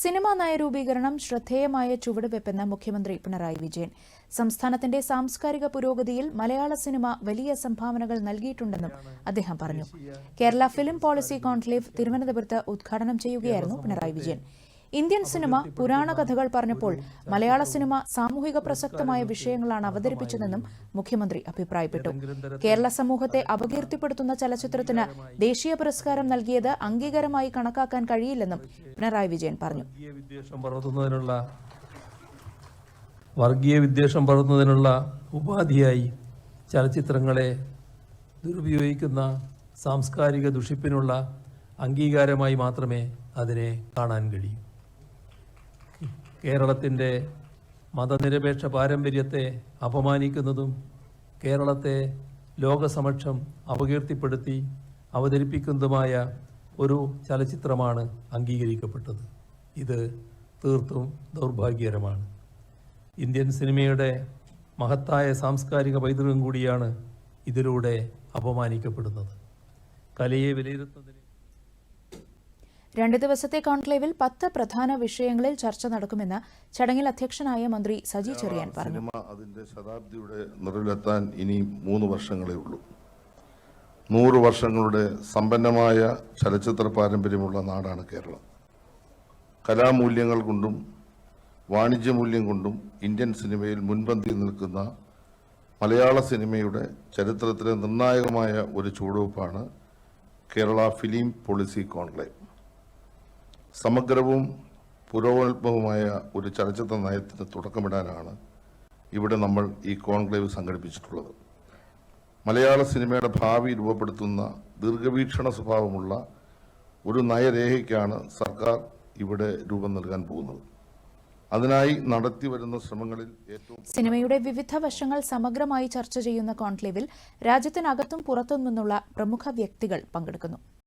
Cinema നയരൂപീകരണം ശ്രദ്ധേയമായ ചുവടുവെപ്പെന്ന് മുഖ്യമന്ത്രി പിണറായി വിജയൻ. സംസ്ഥാനത്തിന്റെ സാംസ്കാരിക പുരോഗതിയിൽ മലയാള സിനിമ വലിയ സംഭാവനകൾ നൽകിയിട്ടുണ്ടെന്നും അദ്ദേഹം പറഞ്ഞു. കേരള ഫിലിം പോളിസി കോൺക്ലേവ് തിരുവനന്തപുരത്ത് ഉദ്ഘാടനം ചെയ്യുകയായിരുന്നു പിണറായി വിജയൻ. ഇന്ത്യൻ സിനിമ പുരാണ കഥകൾ പറഞ്ഞപ്പോൾ മലയാള സിനിമ സാമൂഹിക പ്രസക്തമായ വിഷയങ്ങളാണ് അവതരിപ്പിച്ചതെന്നും മുഖ്യമന്ത്രി അഭിപ്രായപ്പെട്ടു. കേരള സമൂഹത്തെ അപകീർത്തിപ്പെടുത്തുന്ന ചലച്ചിത്രത്തിന് ദേശീയ പുരസ്കാരം നൽകിയത് അംഗീകാരമായി കണക്കാക്കാൻ കഴിയില്ലെന്നും പിണറായി വിജയൻ പറഞ്ഞു. വർഗീയ വിദ്വേഷം പടർത്തുന്നതിനുള്ള ഉപാധിയായി ചലച്ചിത്രങ്ങളെ ദുരുപയോഗിക്കുന്ന സാംസ്കാരിക ദുഷിപ്പിനുള്ള അംഗീകാരമായി മാത്രമേ അതിനെ കാണാൻ കഴിയൂ. കേരളത്തിന്റെ മതനിരപേക്ഷ പാരമ്പര്യത്തെ അപമാനിക്കുന്നതും കേരളത്തെ ലോകസമക്ഷം അപകീർത്തിപ്പെടുത്തി അവതരിപ്പിക്കുന്നതുമായ ഒരു ചലച്ചിത്രമാണ് അംഗീകരിക്കപ്പെട്ടത്. ഇത് തീർത്തും ദൗർഭാഗ്യകരമാണ്. ഇന്ത്യൻ സിനിമയുടെ മഹത്തായ സാംസ്കാരിക പൈതൃകം കൂടിയാണ് ഇതിലൂടെ അപമാനിക്കപ്പെടുന്നത്. കലയെ വിലയിരുത്തുന്നതിന് രണ്ട് ദിവസത്തെ കോൺക്ലേവിൽ പത്ത് പ്രധാന വിഷയങ്ങളിൽ ചർച്ച നടക്കുമെന്ന് ചടങ്ങിൽ അധ്യക്ഷനായ മന്ത്രി സജി ചെറിയാൻ പറഞ്ഞു. അതിന്റെ ശതാബ്ദിയുടെ നിറവിലെത്താൻ ഇനി മൂന്ന് വർഷങ്ങളേ ഉള്ളൂ. നൂറ് വർഷങ്ങളുടെ സമ്പന്നമായ ചലച്ചിത്ര പാരമ്പര്യമുള്ള നാടാണ് കേരളം. കലാമൂല്യങ്ങൾ കൊണ്ടും വാണിജ്യ മൂല്യം കൊണ്ടും ഇന്ത്യൻ സിനിമയിൽ മുൻപന്തിയിൽ നിൽക്കുന്ന മലയാള സിനിമയുടെ ചരിത്രത്തിലെ നിർണായകമായ ഒരു ചുവടുവെപ്പാണ് കേരള ഫിലിം പോളിസി കോൺക്ലേവ്. സമഗ്രവും പുരോഗമനവുമായ ഒരു ചലച്ചിത്ര നയത്തിന് തുടക്കമിടാനാണ് ഇവിടെ നമ്മൾ ഈ കോൺക്ലേവ് സംഘടിപ്പിച്ചിട്ടുള്ളത്. മലയാള സിനിമയുടെ ഭാവി രൂപപ്പെടുത്തുന്ന ദീർഘവീക്ഷണ സ്വഭാവമുള്ള ഒരു നയരേഖയ്ക്കാണ് സർക്കാർ ഇവിടെ രൂപം നൽകാൻ പോകുന്നത്. അതിനായി നടത്തിവരുന്ന ശ്രമങ്ങളിൽ ഏറ്റവും സിനിമയുടെ വിവിധ വശങ്ങൾ സമഗ്രമായി ചർച്ച ചെയ്യുന്ന കോൺക്ലേവിൽ രാജ്യത്തിനകത്തും പുറത്തും നിന്നുള്ള പ്രമുഖ വ്യക്തികൾ പങ്കെടുക്കുന്നു.